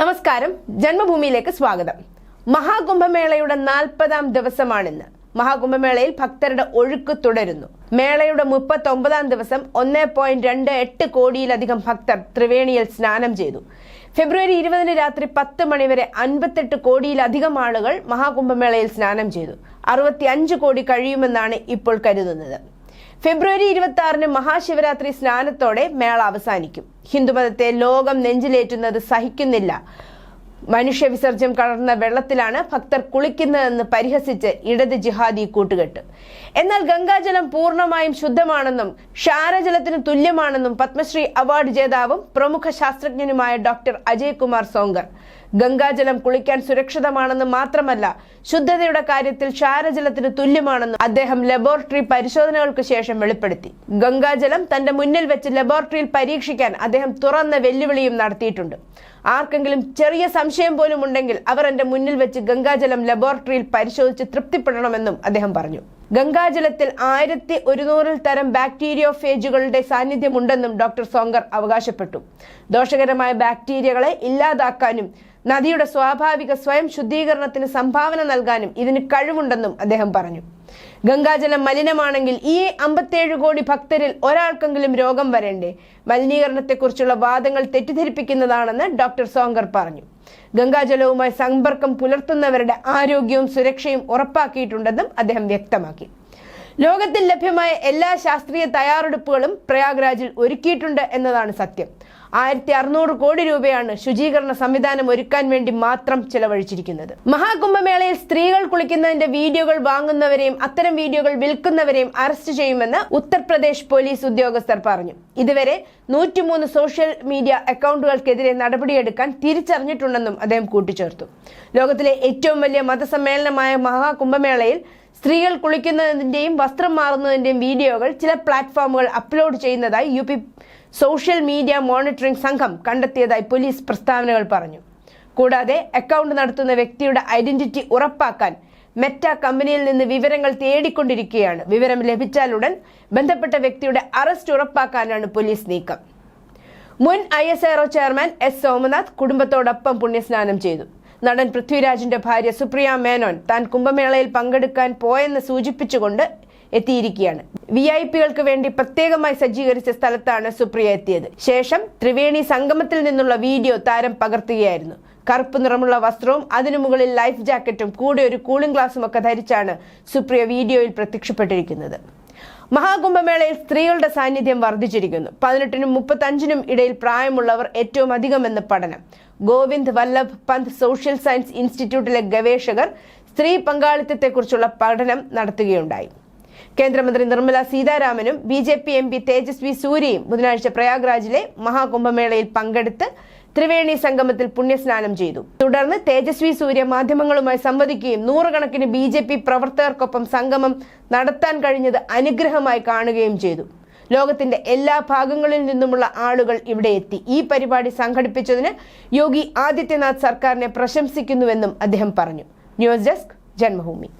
നമസ്കാരം. ജന്മഭൂമിയിലേക്ക് സ്വാഗതം. മഹാകുംഭമേളയുടെ നാൽപ്പതാം ദിവസമാണിന്ന്. മഹാകുംഭമേളയിൽ ഭക്തരുടെ ഒഴുക്ക് തുടരുന്നു. മേളയുടെ മുപ്പത്തി ഒമ്പതാം ദിവസം ഒന്നേ പോയിന്റ് രണ്ട് എട്ട് കോടിയിലധികം ഭക്തർ ത്രിവേണിയിൽ സ്നാനം ചെയ്തു. ഫെബ്രുവരി ഇരുപതിന് രാത്രി പത്ത് മണിവരെ അൻപത്തെട്ട് കോടിയിലധികം ആളുകൾ മഹാകുംഭമേളയിൽ സ്നാനം ചെയ്തു. അറുപത്തി അഞ്ച് കോടി കഴിയുമെന്നാണ് ഇപ്പോൾ കരുതുന്നത്. ഫെബ്രുവരി ഇരുപത്തി ആറിന് മഹാശിവരാത്രി സ്നാനത്തോടെ മേള അവസാനിക്കും. ഹിന്ദുമതത്തെ ലോകം നെഞ്ചിലേറ്റുന്നത് സഹിക്കുന്നില്ല. മനുഷ്യ വിസർജ്യം കലർന്ന വെള്ളത്തിലാണ് ഭക്തർ കുളിക്കുന്നതെന്ന് പരിഹസിച്ച് ഇടത് ജിഹാദി കൂട്ടുകെട്ട്. എന്നാൽ ഗംഗാജലം പൂർണമായും ശുദ്ധമാണെന്നും ക്ഷാരജലത്തിന് തുല്യമാണെന്നും പത്മശ്രീ അവാർഡ് ജേതാവും പ്രമുഖ ശാസ്ത്രജ്ഞനുമായ ഡോക്ടർ അജയ് കുമാർ സോങ്കർ. ഗംഗാജലം കുളിക്കാൻ സുരക്ഷിതമാണെന്ന് മാത്രമല്ല ശുദ്ധതയുടെ കാര്യത്തിൽ ക്ഷാരജലത്തിന് തുല്യമാണെന്നും അദ്ദേഹം ലബോറട്ടറി പരിശോധനകൾക്ക് ശേഷം വെളിപ്പെടുത്തി. ഗംഗാജലം തന്റെ മുന്നിൽ വെച്ച് ലബോറട്ടറിയിൽ പരീക്ഷിക്കാൻ അദ്ദേഹം തുറന്ന വെല്ലുവിളിയും നടത്തിയിട്ടുണ്ട്. ആർക്കെങ്കിലും ചെറിയ സംശയം പോലും ഉണ്ടെങ്കിൽ അവർ എന്റെ മുന്നിൽ വെച്ച് ഗംഗാജലം ലബോറട്ടറിയിൽ പരിശോധിച്ച് തൃപ്തിപ്പെടണമെന്നും അദ്ദേഹം പറഞ്ഞു. ഗംഗാജലത്തിൽ ആയിരത്തി ഒരുന്നൂറിൽ തരം ബാക്ടീരിയോഫേജുകളുടെ സാന്നിധ്യമുണ്ടെന്നും ഡോക്ടർ സോങ്കർ അവകാശപ്പെട്ടു. ദോഷകരമായ ബാക്ടീരിയകളെ ഇല്ലാതാക്കാനും നദിയുടെ സ്വാഭാവിക സ്വയം ശുദ്ധീകരണത്തിന് സംഭാവന നൽകാനും ഇതിന് കഴിവുണ്ടെന്നും അദ്ദേഹം പറഞ്ഞു. ഗംഗാജലം മലിനമാണെങ്കിൽ ഈ അമ്പത്തേഴ് കോടി ഭക്തരിൽ ഒരാൾക്കെങ്കിലും രോഗം വരണ്ടേ? മലിനീകരണത്തെക്കുറിച്ചുള്ള വാദങ്ങൾ തെറ്റിദ്ധരിപ്പിക്കുന്നതാണെന്ന് ഡോക്ടർ സോങ്കർ പറഞ്ഞു. ഗംഗാജലവുമായി സമ്പർക്കം പുലർത്തുന്നവരുടെ ആരോഗ്യവും സുരക്ഷയും ഉറപ്പാക്കിയിട്ടുണ്ടെന്നും അദ്ദേഹം വ്യക്തമാക്കി. ലോകത്തിൽ ലഭ്യമായ എല്ലാ ശാസ്ത്രീയ തയ്യാറെടുപ്പുകളും പ്രയാഗ്രാജിൽ ഒരുക്കിയിട്ടുണ്ട് എന്നതാണ് സത്യം. ആയിരത്തി അറുന്നൂറ് കോടി രൂപയാണ് ശുചീകരണ സംവിധാനം ഒരുക്കാൻ വേണ്ടി മാത്രം ചെലവഴിച്ചിരിക്കുന്നത്. മഹാകുംഭമേളയിൽ സ്ത്രീകൾ കുളിക്കുന്നതിന്റെ വീഡിയോകൾ വാങ്ങുന്നവരെയും അത്തരം വീഡിയോകൾ വിൽക്കുന്നവരെയും അറസ്റ്റ് ചെയ്യുമെന്ന് ഉത്തർപ്രദേശ് പോലീസ് ഉദ്യോഗസ്ഥർ പറഞ്ഞു. ഇതുവരെ നൂറ്റിമൂന്ന് സോഷ്യൽ മീഡിയ അക്കൗണ്ടുകൾക്കെതിരെ നടപടിയെടുക്കാൻ തിരിച്ചറിഞ്ഞിട്ടുണ്ടെന്നും അദ്ദേഹം കൂട്ടിച്ചേർത്തു. ലോകത്തിലെ ഏറ്റവും വലിയ മതസമ്മേളനമായ മഹാകുംഭമേളയിൽ സ്ത്രീകൾ കുളിക്കുന്നതിന്റെയും വസ്ത്രം മാറുന്നതിന്റെയും വീഡിയോകൾ ചില പ്ലാറ്റ്ഫോമുകൾ അപ്ലോഡ് ചെയ്യുന്നതായി യു സോഷ്യൽ മീഡിയ മോണിറ്ററിംഗ് സംഘം കണ്ടെത്തിയതായി പോലീസ് പ്രസ്താവനകൾ പറഞ്ഞു. കൂടാതെ അക്കൗണ്ട് നടത്തുന്ന വ്യക്തിയുടെ ഐഡന്റിറ്റി ഉറപ്പാക്കാൻ മെറ്റ കമ്പനിയിൽ നിന്ന് വിവരങ്ങൾ തേടിക്കൊണ്ടിരിക്കുകയാണ്. വിവരം ലഭിച്ചാലുടൻ ബന്ധപ്പെട്ട വ്യക്തിയുടെ അറസ്റ്റ് ഉറപ്പാക്കാനാണ് പോലീസ് നീക്കം. മുൻ I S R O chairman S Somanath കുടുംബത്തോടൊപ്പം പുണ്യസ്നാനം ചെയ്തു. നടൻ പൃഥ്വിരാജിന്റെ ഭാര്യ സുപ്രിയ മേനോൻ താൻ കുംഭമേളയിൽ പങ്കെടുക്കാൻ പോയെന്ന് സൂചിപ്പിച്ചുകൊണ്ട് എത്തിയിരിക്കുകയാണ്. വി ഐ പികൾക്ക് വേണ്ടി പ്രത്യേകമായി സജ്ജീകരിച്ച സ്ഥലത്താണ് സുപ്രിയ എത്തിയത്. ശേഷം ത്രിവേണി സംഗമത്തിൽ നിന്നുള്ള വീഡിയോ താരം പകർത്തുകയായിരുന്നു. കറുപ്പ് നിറമുള്ള വസ്ത്രവും അതിനു മുകളിൽ ലൈഫ് ജാക്കറ്റും കൂടെ ഒരു കൂളിംഗ് ഗ്ലാസും ഒക്കെ ധരിച്ചാണ് സുപ്രിയ വീഡിയോയിൽ പ്രത്യക്ഷപ്പെട്ടിരിക്കുന്നത്. മഹാകുംഭമേളയിൽ സ്ത്രീകളുടെ സാന്നിധ്യം വർദ്ധിച്ചിരിക്കുന്നു. പതിനെട്ടിനും മുപ്പത്തഞ്ചിനും ഇടയിൽ പ്രായമുള്ളവർ ഏറ്റവും അധികമെന്ന് പഠനം. ഗോവിന്ദ് വല്ലഭ് പന്ത് സോഷ്യൽ സയൻസ് ഇൻസ്റ്റിറ്റ്യൂട്ടിലെ ഗവേഷകർ സ്ത്രീ പങ്കാളിത്തത്തെക്കുറിച്ചുള്ള പഠനം നടത്തുകയുണ്ടായി. കേന്ദ്രമന്ത്രി Nirmala സീതാരാമനും B J P M P Tejasvi സൂര്യയും ബുധനാഴ്ച പ്രയാഗ്രാജിലെ മഹാകുംഭമേളയിൽ പങ്കെടുത്ത് ത്രിവേണി സംഗമത്തിൽ പുണ്യസ്നാനം ചെയ്തു. തുടർന്ന് തേജസ്വി സൂര്യ മാധ്യമങ്ങളുമായി സംവദിക്കുകയും നൂറുകണക്കിന് ബി ജെ പി പ്രവർത്തകർക്കൊപ്പം സംഗമം നടത്താൻ കഴിഞ്ഞത് അനുഗ്രഹമായി കാണുകയും ചെയ്തു. ലോകത്തിന്റെ എല്ലാ ഭാഗങ്ങളിൽ നിന്നുമുള്ള ആളുകൾ ഇവിടെ എത്തി. ഈ പരിപാടി സംഘടിപ്പിച്ചതിന് യോഗി ആദിത്യനാഥ് സർക്കാരിനെ പ്രശംസിക്കുന്നുവെന്നും അദ്ദേഹം പറഞ്ഞു. News desk Janmabhumi.